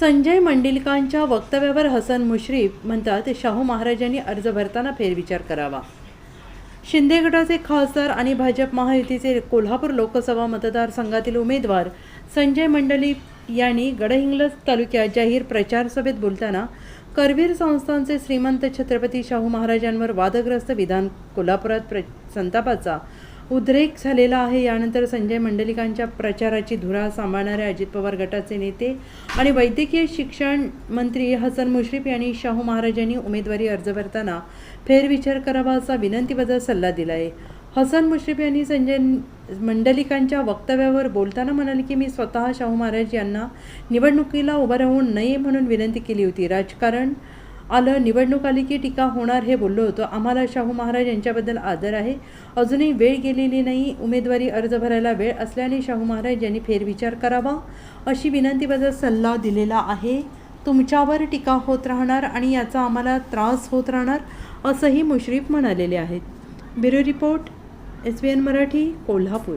संजय मंडिलकांच्या वक्तव्यावर हसन मुश्रीफ म्हणतात शाहू महाराजांनी अर्ज भरताना फेरविचार करावा. शिंदे गटाचे खासदार आणि भाजप महायुतीचे कोल्हापूर लोकसभा मतदारसंघातील उमेदवार संजय मंडलिक यांनी गडहिंग्लज तालुक्यात जाहीर प्रचार सभेत बोलताना करवीर संस्थांचे श्रीमंत छत्रपती शाहू महाराजांवर वादग्रस्त विधान कोल्हापुरात प्र संतापाचा उद्रेक झालेला आहे. यानंतर संजय मंडलिकांच्या प्रचाराची धुरा सांभाळणारे अजित पवार गटाचे नेते आणि वैद्यकीय शिक्षण मंत्री हसन मुश्रीफ यांनी शाहू महाराजांनी उमेदवारी अर्ज भरताना फेरविचार करावा असा विनंतीबद्दल सल्ला दिला आहे हसन मुश्रीफ यांनी संजय मंडलिकांच्या वक्तव्यावर बोलताना म्हणाले की मी स्वतः शाहू महाराज यांना निवडणुकीला उभं राहून नये म्हणून विनंती केली होती. राजकारण आलं निवडणूक आली की टीका होणार हे बोललो होतो. आम्हाला शाहू महाराज यांच्याबद्दल आदर आहे. अजूनही वेळ गेलेली नाही उमेदवारी अर्ज भरायला वेळ असल्याने शाहू महाराज यांनी फेरविचार करावा अशी विनंतीबद्दल सल्ला दिलेला आहे. तुमच्यावर टीका होत राहणार आणि याचा आम्हाला त्रास होत राहणार असंही मुश्रीफ म्हणालेले आहेत. Bureau report S B N Marathi Kolhapur.